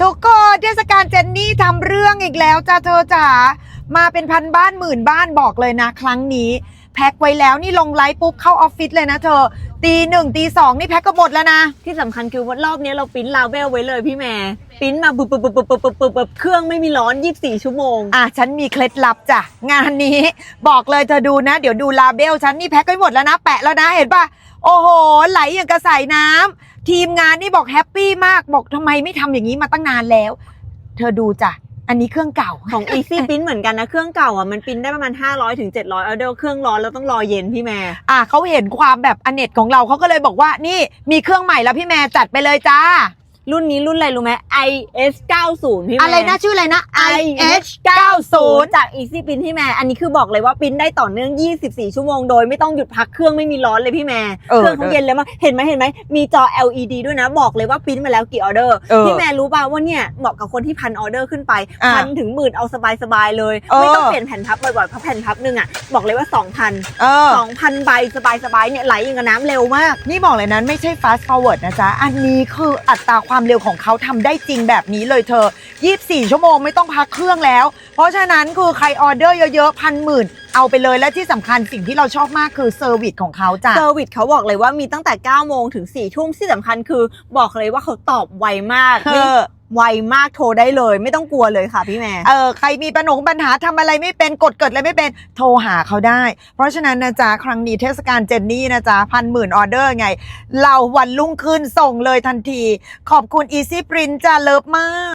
ทุกคนเทศกาลเจนนี่ทำเรื่องอีกแล้วจ้าเธอจ๋ามาเป็นพันบ้านหมื่นบ้านบอกเลยนะ ครั้งนี้ แพ็คไว้แล้วนี่ลงไลฟ์ปุ๊บเข้าออฟฟิศเลยนะเธอ ตีหนึ่งตีสองนี่แพ็คก็หมดแล้วนะ ที่สำคัญคือว่ารอบนี้เราปริ้นลาเบลไว้เลยพี่แม่ปริ้นมาปุ๊บปุ๊บปุ๊บปุ๊บปุ๊บปุบปุบเครื่องไม่มีร้อน 24 ชั่วโมง อะฉันมีเคล็ดลับจ้ะงานนี้ บอกเลยเธอดูนะ เดี๋ยวดูลาเบลฉันนี่แพ็คไว้หมดแล้วนะแปะแล้วนะเห็นปะโอ้โหไหลอย่างกระใสน้ำ ทีมงานนี่บอกแฮปปี้มากบอกทำไมไม่ทำอย่างนี้มาตั้งนานแล้ว เธอดูจ้ะ อันนี้เครื่องเก่า ของ Easy ปริ้นเหมือนกันนะ เครื่องเก่าอะมันปริ้นได้ประมาณ 500ถึง700ออเดอร์เครื่องร้อนแล้วต้องรอเย็นพี่แม่ อะเขาเห็นความแบบอเนตของเราเขาก็เลยบอกว่านี่มีเครื่องใหม่แล้วพี่แม่จัดไปเลยจ้า รุ่นนี้รุ่นอะไรรู้ไหม IS 90พี่แม่อะไรนะชื่ออะไรนะ IH 90 จาก Easy Print พี่แม่อันนี้คือบอกเลยว่าปริ้นได้ต่อเนื่อง 24 ชั่วโมงโดยไม่ต้องหยุดพักเครื่องไม่มีร้อนเลยพี่แม่เออเครื่องเขาเย็นเลยมากเห็นไหมเห็นไหมมีจอ LED ด้วยนะบอกเลยว่าปริ้นมาแล้วกี่ออเดอร์เออพี่แม่รู้ป่าวว่าเนี่ยเหมาะกับคนที่พันออเดอร์ขึ้นไปอะพันถึงหมื่นเอาสบายๆเลย เออ ไม่ต้องเปลี่ยนแผ่นพับบ่อยๆเพราะแผ่นพับหนึ่งอะบอกเลยว่า 2,000 เออ2,000ใบสบายๆเนี่ยไหลอย่างกับน้ำเร็วมาก นี่บอกเลยนั้นไม่ใช่ fast forward นะจ๊ะ อันนี้คืออัตราความความเร็วของเขาทำได้จริงแบบนี้เลยเธอ 24 ชั่วโมงไม่ต้องพักเครื่องแล้ว เพราะฉะนั้นคือใครออเดอร์เยอะๆพันหมื่นเอาไปเลยและที่สำคัญสิ่งที่เราชอบมากคือเซอร์วิสของเขาจ้ะ เซอร์วิสเขาบอกเลยว่ามีตั้งแต่ 9 โมงถึง 4 ทุ่มที่สำคัญคือบอกเลยว่าเขาตอบไวมากเอนี่อไวมากโทรได้เลย ไม่ต้องกลัวเลยค่ะพี่แม่ เออใครมีปัญหาปัญหาทำอะไรไม่เป็นกดเกิดอะไรไม่เป็นโทรหาเขาได้ เพราะฉะนั้นนะจ๊ะครั้งนี้เทศกาลเจนนี่นะจ๊ะพันหมื่นออเดอร์ไง เราวันรุ่งขึ้นส่งเลยทันที ขอบคุณ Easy Print จ้ะเลิฟมาก